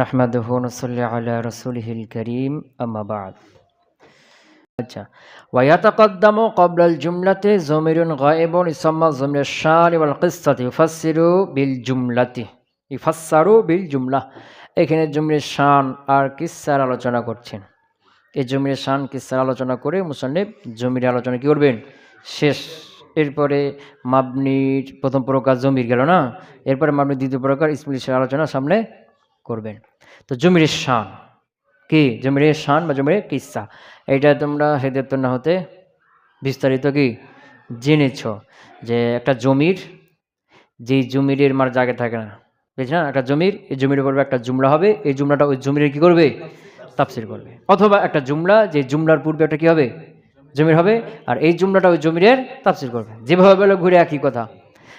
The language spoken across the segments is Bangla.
নাহমাদহ নসল্লি আলা রসুলহিল করিম আমাবাদ আচ্ছা ওয়াতাকদ্দামু ক্বাবলাল জুমলাতে জমিরুন গায়েবুন ইসাম্মা জমির শান ওয়াল কিসসাতি ইফাসসিরু বিল জুমলাতি ইফাসসারু বিল জুমলা এখানে জমির শান আর কিসসার আলোচনা করছেন؟ এই জমির শান কিসসার আলোচনা করে মুসান্নিব জমির আলোচনা কি করবেন? শেষ। এরপরে মাবনির প্রথম প্রকার জমির গেল না? এরপরে মাবনির দ্বিতীয় প্রকার ইসমিল আলোচনা সামনে করবেন। তো জমির শান। কি? জমির শান বা জমির কিসা? এটা তোমরা হেদের না হতে বিস্তারিত কি? জেনেছ যে একটা জমির, যেই জমির মার জায়গা থাকে না, বুঝছি না? একটা জমির, এই জমির উপর একটা জুমলা হবে, এই জুমলাটা ওই জমির কি করবে? তাফসির করবে। অথবা একটা জুমলা যে জুমলার পূর্বে একটা কি হবে? জমির হবে, আর এই জুমলাটা ওই জমিরের তাফসির করবে। যেভাবে বলে ঘুরে একই কথা।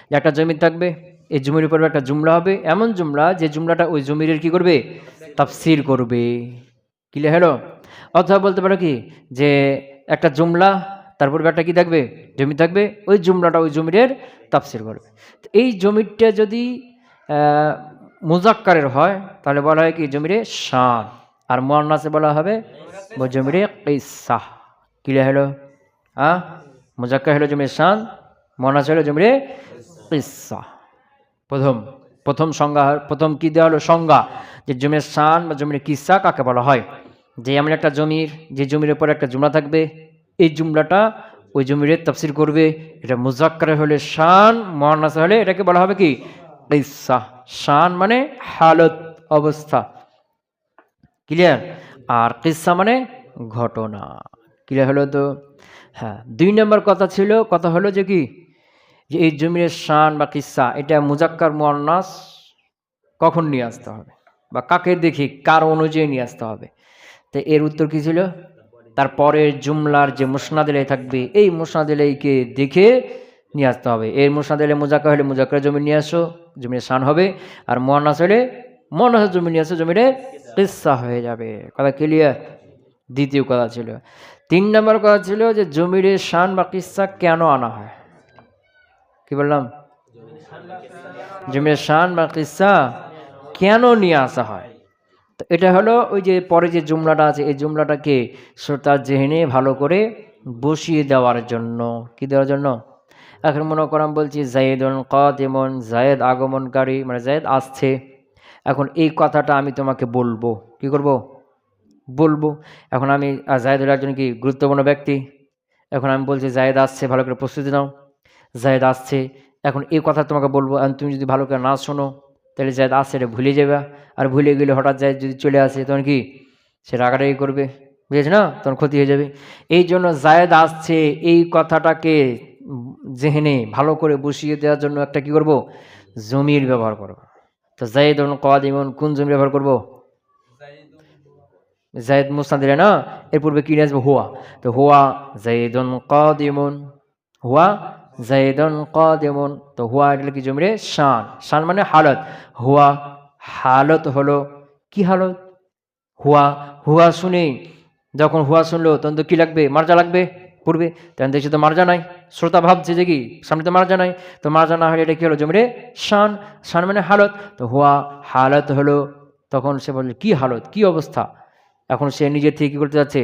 যে একটা জমির থাকবে এই জমির উপর একটা জুমলা হবে, এমন জুমলা যে জুমলাটা ওই জমিরের কি করবে? তাফসির করবে। ক্লিয়ার হলো? অথবা বলতে পারো কি যে একটা জুমলা তারপর একটা কি থাকবে? জমি থাকবে, ওই জুমলাটা ওই জমিরের তাফসির করবে। এই জমিটা যদি মুজাক্কারের হয়, তাহলে বলা হয় কি জমিরে শান আর মোয়ান্নাসে বলা হবে জমিরে কিসা। ক্লিয়ার হলো? হ্যাঁ মুজাক্কার হলো জমির শান, মোয়ান্নাস হলো জমিরে কিসা। প্রথম প্রথম সংজ্ঞা, প্রথম কি দেওয়া হলো? সংজ্ঞা, যে জমির শান বা জমির কিসা কাকে বলা হয়? যে এমন একটা জমির, যে জমির উপর একটা জুমলা থাকবে, এই জুমলাটা ওই জমির তফসির করবে। এটা মুজাক্কারে হলে শান মহানাসা হলে এটাকে বলা হবে কি? কিসা। শান মানে হালত, অবস্থা। ক্লিয়ার আর কিসা মানে ঘটনা। ক্লিয়ার হলো তো? হ্যাঁ দুই নম্বর কথা ছিল, কথা হলো যে কি? যে এই জমির শান বা কিসা, এটা মুজাক্কার মোয়ান্নাস কখন নিয়ে আসতে হবে? বা কাকে দেখি, কার অনুযায়ী নিয়ে আসতে হবে? তো এর উত্তর কি ছিল? তারপরের জুমলার যে মুসনাদিলাই থাকবে, এই মুসনাদিলাইকে দেখে নিয়ে আসতে হবে। এর মুসনাদিলে মুজাক্কা হলে মুজাক্কার জমি নিয়ে আসো জমির শান হবে। আর মোয়ান্নাস হলে মোয়ান্নাসের জমি নিয়ে আসো, জমিরে কিসা হয়ে যাবে। কথা ক্লিয়ার দ্বিতীয় কথা ছিল। তিন নম্বর কথা ছিল যে জমিরে শান বা কিসা কেন আনা হয়? কি বললাম? জমির শান বা কিসা কেন নিয়ে আসা হয়? তো এটা হলো ওই যে পরে যে জুমলাটা আছে, এই জুমলাটাকে শ্রোতার জেহেনে ভালো করে বসিয়ে দেওয়ার জন্য, কি দেওয়ার জন্য? এখন মনে করাম বলছি, জায়েদুন কদ এমন জায়েদ আগমনকারী মানে জায়েদ আসছে। এখন এই কথাটা আমি তোমাকে বলব। কি করব? বলব। এখন আমি জায়েদুল একজন কি গুরুত্বপূর্ণ ব্যক্তি? এখন আমি বলছি, জায়েদ আসছে, ভালো করে প্রস্তুতি নাও। জায়েদ আসছে। এখন এই কথা তোমাকে বলব তুমি যদি ভালো করে না শোনো, তাহলে জায়েদ আসছে, এটা ভুলে যাবে। আর ভুলে গেলে হঠাৎ জায়েদ যদি চলে আসে, তখন কি? সে রাগারাগি করবে। বুঝেছ না? তখন ক্ষতি হয়ে যাবে। এই জন্য জায়েদ আসছে, এই কথাটাকে জেহেনে ভালো করে বসিয়ে দেওয়ার জন্য একটা কি করব? জমির ব্যবহার করব। তো জায়েদ কদ ইমন কোন জমি ব্যবহার করব? জায়েদ মুস্তান দিলে না? এর পূর্বে কি নিয়ে আসব? হুয়া। তো হুয়া জায়েদুন কাদিমুন। হুয়া জায়েদুন কাদিমুন তো হুয়া এটা কি জমিরে? শান। শান মানে হালত। হুয়া হালত হলো কি হালত? হুয়া। হুয়া শুনে। যখন হুয়া শুনলো, তখন তো কী লাগবে? মার্জা লাগবে পড়বে তখন দেখছি তো মার্জা নাই। শ্রোতা ভাবছে যে কি? সামনে তো মার্জা নাই। তো মার্জা না হলে এটা কি হলো জমিরে? শান। শান মানে হালত। তো হুয়া হালত হলো, তখন সে বলছে কি হালত? কি অবস্থা? এখন সে নিজের থেকে কী করতে যাচ্ছে?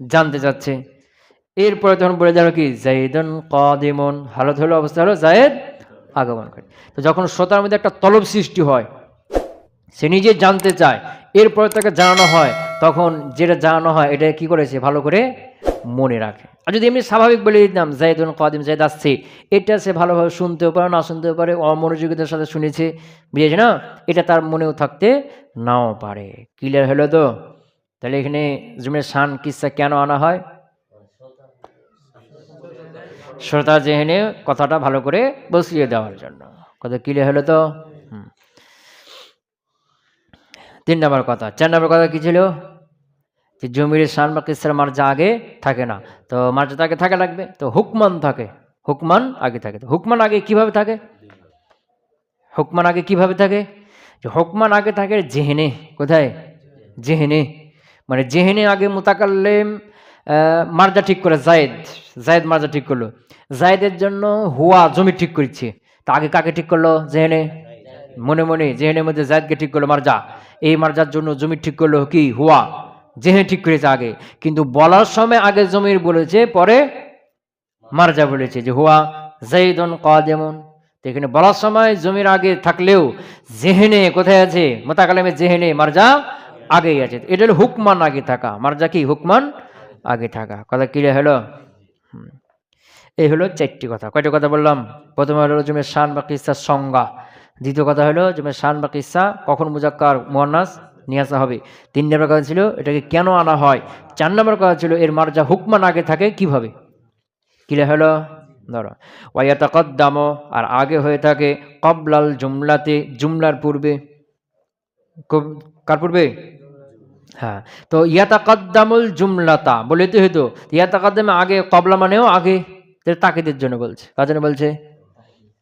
জানতে যাচ্ছে এরপরে তখন বলে যাবে কি, জাইদন কদিমন। হালত হলো অবস্থা হলো জায়েদ আগমন করে। তো যখন শ্রোতার মধ্যে একটা তলব সৃষ্টি হয়, সে নিজে জানতে চায়, এরপরে তাকে জানানো হয়, তখন যেটা জানানো হয়, এটা কি করেছে ভালো করে মনে রাখে। আর যদি এমনি স্বাভাবিক বলে দিতাম জায়দুল কদিম জায়দ আসছে, এটা সে ভালোভাবে শুনতেও পারে, না শুনতেও পারে অমনোযোগিতার সাথে শুনেছে, বুঝেছে না? এটা তার মনেও থাকতে নাও পারে। ক্লিয়ার হলো তো? তাহলে এখানে জুমের শান কিসা কেন আনা হয়? শ্রোতা জেহেনে কথাটা ভালো করে বসিয়ে দেওয়ার জন্য। কথা ক্লিয়ার হলো তো? তিন নম্বর কথা। চার নম্বর কথা কি ছিল? যে জমির শান বা কিসের মার্জা আগে থাকে না। তো মার্জা আগে থাকে লাগবে। তো হুকমান থাকে। হুকমান আগে থাকে। তো হুকমান আগে কীভাবে থাকে? হুকমান আগে কীভাবে থাকে? যে হুকমান আগে থাকে জেহেনে। কোথায়? জেহেনে। মানে জেহেনে আগে মোতাকাল্লেম মার্জা ঠিক করে, জায়েদ জায়েদ মার্জা ঠিক করল। জায়েদের জন্য হুয়া জমি ঠিক করছে। তা আগে কাকে ঠিক করল? জেহেনে? মনে মনে, জেহেনের মধ্যে জায়দকে ঠিক করল মার্জা। এই মার্জার জন্য জমি ঠিক করল কি? হুয়া। জেহে ঠিক করেছে আগে। কিন্তু বলার সময় আগে জমির বলেছে, পরে মার্জা বলেছে যে হুয়া জাইদন কাদেমন। তো এখানে বলার সময় জমির আগে থাকলেও জেহেনে কোথায় আছে? মোতাকালামে জেহেনে মার্জা আগেই আছে। এটা হলো হুকমান আগে থাকা। মার্জা কি? হুকমান আগে থাকা। কথা ক্লিয়ার হলো এই হলো চারটি কথা। কয়টা কথা বললাম? প্রথমে হলো জমের শান বা কিস্সার সংজ্ঞা। দ্বিতীয় কথা হলো জমের শান বা কিস্সা কখন মুজাক্কার মোহান্নাস নিয়ে আসা হবে? তিন নম্বর কথা ছিল, এটাকে কেন আনা হয়? চার নম্বর কথা ছিল, এর মার্জা হুকমান আগে থাকে কীভাবে? কিলে হলো ধরো। ওয়াতাকদ্দাম আর আগে হয়ে থাকে কবলাল জুমলাতে, জুমলার পূর্বে। কার পূর্বে? হ্যাঁ। তো ইয়াতাকাদ্দামুল জুমলাতা, বলে তো হতো ইয়াতাকাদ্দামে আগে কবলা মানেও আগে তাকিদের জন্য বলছে। কার জন্য বলছে?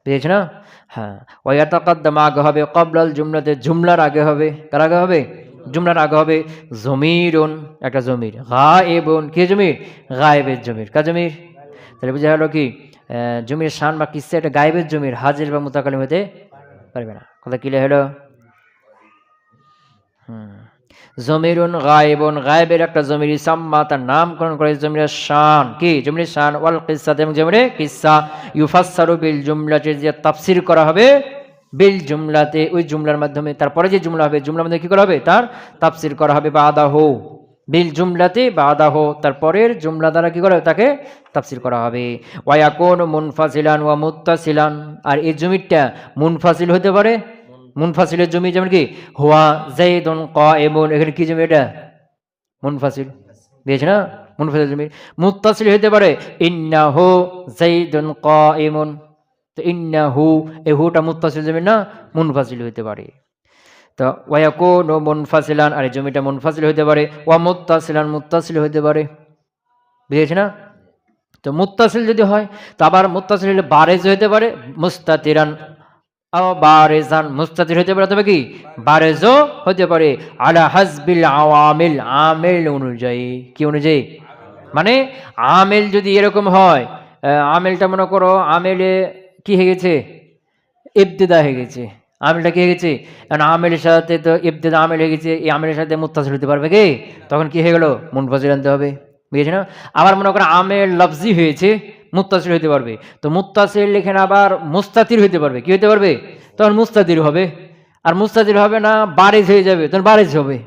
পেয়েছে না? হ্যাঁ। ওয়াতাকাদ্দাম আগে হবে কবলাল জুমলাতে, জুমলার আগে হবে। কার আগে হবে? জুমলার আগে হবে জমিরুন, একটা জমির। গা এবন কে জমির? গায়েবের জমির। কা জমির? তাহলে বোঝা গেল কি? জমির শান বা কিসে, একটা গায়েবের জমির, হাজির বা মোতাকালিম হতে পারবে না। কথা কিলে হলো? হুম। জমিরুন গায়েবন গায়েবের একটা জমির ইসাম্মা, তার নামকরণ করে জমির শান কি? জমির শান, ওয়াল কিসা এবং জমিরে কিসা ইউফাসসারু বিল জুমলাতে যে তাফসির করা হবে, বিল জুমলাতে, ওই জুমলার মাধ্যমে, তারপরে যে জুমলা হবে, জুমলার মধ্যে কি করা হবে? তার তাফসির করা হবে বা আদা হো বিল জুমলাতে বা আদা হো তারপরের জুমলা দ্বারা কি করা হবে? তাকে তাফসির করা হবে। ওয়ায়াকুন মুনফাসিলান ওয়া মুত্তাসিলান। আর এই জমিরটা মুনফাসিল হতে পারে মুনফাসিলের জমি যেমন কি? হুয়া জাইদুন কায়েমুন। এখানে কি জমি এটা? মুনফাসিল। দিয়েছে না? মুনফাসিল জমি। মুত্তাসিল হইতে পারে, ইন্নাহু জাইদুন কায়েমুন। তো ইন্নাহু, এই হুটা মুত্তাসিল জমি না, মুনফাসিল হতে পারে। তো ওয়াকুন মুনফাসিলান, আর জমিটা মুনফাসিল হতে পারে। ওয়া মুত্তাসিলান, মুত্তাসিল হতে পারে। বুঝেছে না? তো মুত্তাসিল যদি হয়, তো আবার মুত্তাসিল বারেজ হতে পারে, মুস্তাতিরান। বারেজান হতে কি? হতে পারে। আওয়ামিল, আমেল অনুযায়ী। কি অনুযায়ী? মানে আমেল যদি এরকম হয় আমেলটা মনে করো, আমেলে কি হয়ে গেছে? ইবতেদা হয়ে গেছে। আমেলটা কি হয়ে গেছে? কারণ আমেলের সাথে তো ইবতেদা আমেল হয়ে গেছে, এই আমেলের সাথে মুত্তাসিল হতে পারবে কি? তখন কি হয়ে গেল? মুনফাসিল আনতে হবে। বুঝেছে না? আবার মনে করো আমেল লফজি হয়েছে মুত্তাসিল হতে পারবে। তো মুত্তাসিল এখানে আবার মুস্তাতির হতে পারবে। কি হতে পারবে? তখন মুস্তাতির হবে। আর মুস্তাতির হবে না, বারেজ হয়ে যাবে। তখন বারেজ হবে।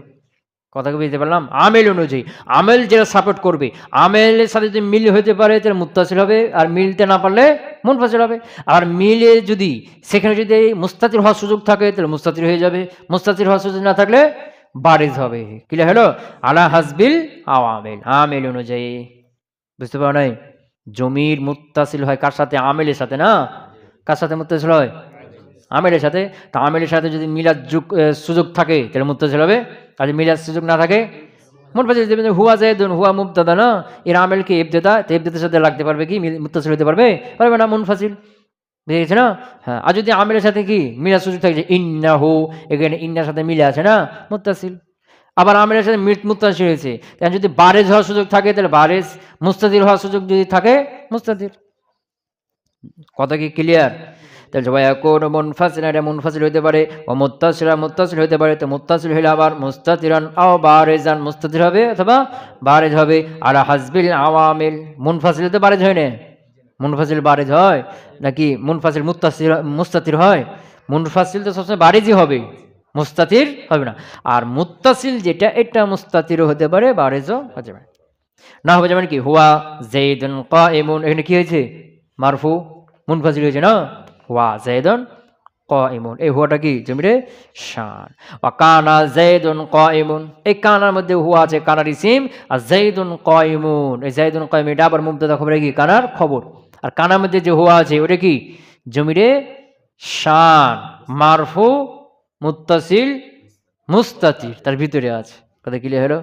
কথাকে বুঝতে পারলাম? আমেল অনুযায়ী। আমেল যেটা সাপোর্ট করবে। আমেলের সাথে যদি মিল হতে পারে, তাহলে মুত্তাসিল হবে। আর মিলতে না পারলে মুনফাসিল হবে। আর মিলে যদি সেখানে যদি মুস্তাতির হওয়ার সুযোগ থাকে, তাহলে মুস্তাতির হয়ে যাবে। মুস্তাতির হওয়ার সুযোগ না থাকলে বারিজ হবে। ক্লিয়ার হলো? আলা হাসবিল আওয়ামেল আমেল অনুযায়ী। বুঝতে পারো নাই? জমির মুত্তাসিল হয় কার সাথে? আমেলের সাথে, না? কার সাথে মুত্তাসিল হয়? আমেলের সাথে। তা আমেলের সাথে যদি মিলাদ যুগ সুযোগ থাকে, তাহলে মুত্তাসিল হবে। আর যদি মিলাদ সুযোগ না থাকে মুনফাসিল দেবেন হুয়া জায়দুন হুয়া মুবতাদা, না? এর আমেলকে ইবতেদা, তো ইবতেদার সাথে লাগতে পারবে কি? মুত্তাসিল হতে পারবে? পারবে না মুনফাসিল? বুঝেছে না? হ্যাঁ। আর যদি আমেলের সাথে কি? মিলাদ সুযোগ থাকে যে ইন্না হু এখানে ইন্নার সাথে মিলে আছে, না? মুত্তাসিল। আবার আমেলের সাথে মিট মুত্তাসিল হয়েছে। তাহলে যদি বারেজ হওয়ার সুযোগ থাকে, তাহলে বারেজ মুস্তাদির হওয়ার সুযোগ যদি থাকে, মুস্তাদির। কথা কি ক্লিয়ার তাহলে সবাই কোন মুনফাসিল এটা মুনফাসিল হতে পারে ও মুত্তাসিরা মুত্তাসিল হতে পারে, তো মুত্তাসিল হলে আবার মুস্তাতিরান আও বারেজান মুস্তাতির হবে অথবা বারেজ হবে। আর হাসবিল আওয়ামিল, মুনফাসিল তো বারেজ হয় না? মুনফাসিল বারেজ হয়, নাকি মুনফাসিল মুত্তাসির, মুস্তাতির হয়? মুনফাসিল তো সবসময় বারেজই হবে। মুস্তাতির হবে না। আর মুত্তাসিল যেটা, এটা মুস্তাতিরও হতে পারে বারেজও হতে পারে। না হবে যেমন কি, হুয়া জেদুন কাইমুন, এখানে কি হয়েছে? মারফু, মুনফাসিল হয়েছে না? হুয়া জেদুন কাইমুন। এই হুয়াটা কি? জমিরে শান। ওয়া কানা জেদুন কাইমুন। এই কানার মধ্যে হুয়া আছে কানার ইসিম আর জেদুন কাইমুন। এই জেদুন কাইম এটা আবার মুবতাদা খবর কি? কানার খবর। আর কানার মধ্যে যে হুয়া আছে, ওটা কি? জমিরে শান, মারফু মুত্তাসিল, মুস্তাতির, তার ভিতরে আছে। কথা ক্লিয়ার হলো?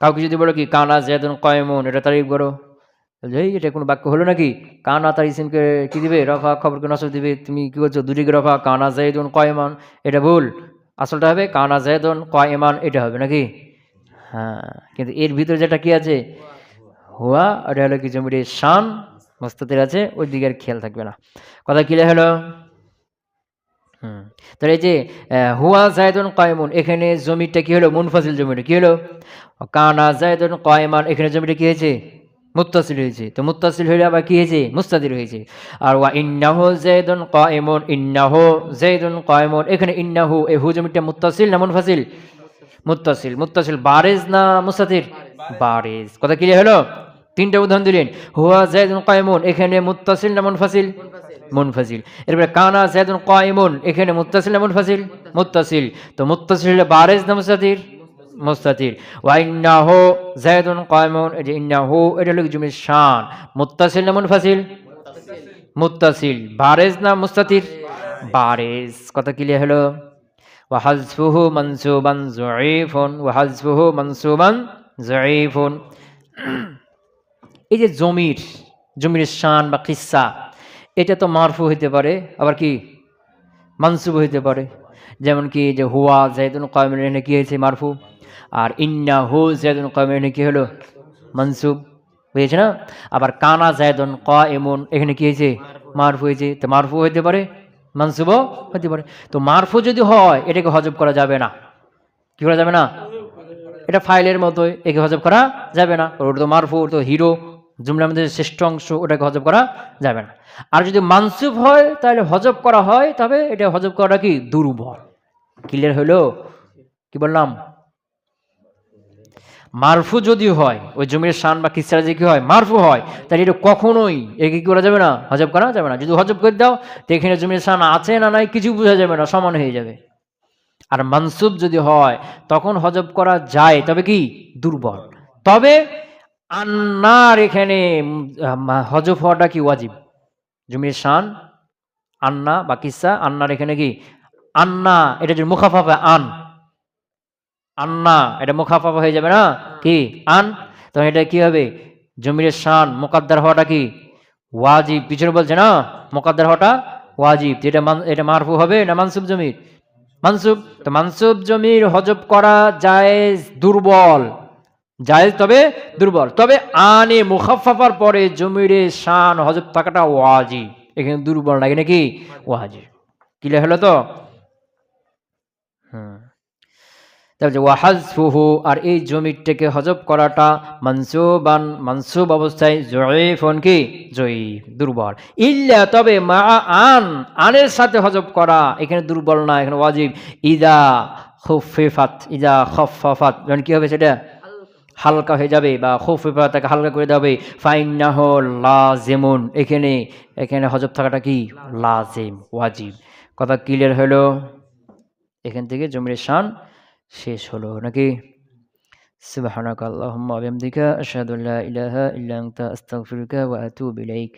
কাউকে যদি বলো কি, কানা জেদুন কয়মন, এটা তারিফ করো। এই এটা কোনো বাক্য হলো নাকি? কানা তার ইসিমকে কি দিবে? রফা খবরকে নসব দিবে। তুমি কি করছ? দুটিকে রফা, কানা জেদুন কয়মান, এটা ভুল। আসলটা হবে, কানা জেদুন কয়মান, এটা হবে নাকি? হ্যাঁ কিন্তু এর ভিতরে যেটা কি আছে? হুয়া এটা হলো কি জমির শান, মস্তাতের আছে, ওই দিকে আর খেয়াল থাকবে না। কথা ক্লিয়ার হলো? তাহলে এই যে হুয়া জায়দুন কয়মুন, এখানে জমিটা কি হলো? মুনফাসিল জমিটা কি হলো? কানা জায়দুন কয়মান, এখানে জমিটা কি হয়েছে? মুত্তাসিল হয়েছে। তো মুত্তাসিল হলে আবার কি হয়েছে? মুস্তাদির হয়েছে। আর ওয়া ইন্নাহু জায়দুন কয়মুন, ইন্নাহু জায়দুন কয়মুন, এখানে ইন্নাহু এই হু জমিটা মুত্তাসিল না মুনফাসিল মুত্তাসিল। মুত্তাসিল বারেজ না মুস্তাতির বারেজ। কথা ক্লিয়ার হলো? তিনটা উদাহরণ দিলেন। হুয়া জায়দুন কয়মুন, এখানে মুত্তাসিল না মুনফাসিল মুনফাসিল এরপরে কানা জায়দুন কয়মুন, এখানে মুতাসিল না মুনফাসিল মুতাসিল তো মুতাসিল বারেজ না মুস্তাতির মুস্তাতির ওয়া ইন্নাহু জায়দুন কয়মুন, এই ইন্না হো এটা হলো জুমির শান। মুতাসিল না মুনফাসিল মুতাসিল বারেজ না মুস্তাতির বারেজ। কত ক্লিয়ার হলো? ওয়াহাজফুহু মানসুবান জয়ীফুন ওয়াহাজফুহু মানসুবান জয়ীফুন এই যে জমির জমির শান বা কিসা এটা তো মারফু হইতে পারে, আবার কি? মানসুব হইতে পারে। যেমন কি যে হুয়া জায়দুন কয়মের এনে কি হয়েছে মারফু? আর ইন্না হু জায়দুন কয়মের এনে কি হলো? মানসুব। বুঝেছে না? আবার কানা জায়দুন ক এমন এখানে কি হয়েছে? মারফু হয়েছে। তো মারফু হইতে পারে? মানসুবও হতে পারে। তো মারফু যদি হয়, এটাকে হজব করা যাবে না। কি করা যাবে না? এটা ফাইলের মতোই, একে হজব করা যাবে না। ওটা তো মারফু তো হিরো। জুমলার মধ্যে শ্রেষ্ঠ অংশ ওটাকে হজব করা যাবে না। আর যদি মানসুব হয়, তাহলে হজব করা হয়, তবে এটা হজব করাটা কি? দুর্বল। ক্লিয়ার হলো কি বললাম? মারফু যদি হয়, ওই জমির শান বা কিসরা যে কি হয়, মারফু হয়, তাহলে এটা কখনোই একে কি করা যাবে না? হজব করা যাবে না। যদি হজব করে দাও, তো এখানে জমির শান আছে না নাই, কিছু বোঝা যাবে না, সমান হয়ে যাবে। আর মানসুব যদি হয়, তখন হজব করা যায়, তবে কি? দুর্বল। তবে আন্নার এখানে হজব হওয়াটা কি ওয়াজিব? জমির শান, আন্না বা কিসা, আন্নার এখানে কি? আন্না, এটা যদি মুখাফাফা, আন। আন্না, এটা মুখাফাফা হয়ে যাবে না? কি? আন। তখন এটা কি হবে? জমির শান, মোকাদ্দার হওয়াটা কি? ওয়াজিব। পিছনে বলছে না, মোকাদ্দার হওয়াটা ওয়াজিব। এটা এটা মারফু হবে না মানসুব জমির? মানসুব। তো মানসুব জমির হজব করা জায়েজ, দুর্বল। জায়েজ, তবে দুর্বল। তবে আনে মুখাফাফার পরে জমিরে শান হজব থাকাটা ওয়াজিব। এখানে দুর্বল লাগে নাকি? ওয়াজি ক্লিয়ার হলো তো? হুম তারপরে ওয়াহাজফুহু, আর এই জমিটাকে হজব করাটা মানসুবান, মানসুব অবস্থায় জয়ীফন কি? জয়ীফ, দুর্বল। ইল্লা তবে মা আন, আনের সাথে হজব করা, এখানে দুর্বল না, এখানে ওয়াজিব। ইদা খুফিফাত, ইদা খফাফাত কি হবে সেটা? হালকা হয়ে যাবে বা খুফিফাত তাকে হালকা করে দেবে ফাইন না হো লাজেমন। এখানে এখানে হজব থাকাটা কি? লাজেম, ওয়াজিব। কথা ক্লিয়ার হলো? এখান থেকে জমির শান শেষ হলো নাকি? ইলাহা ইল্লা আনতা আস্তাগফিরুকা ওয়া আতুবু ইলাইক।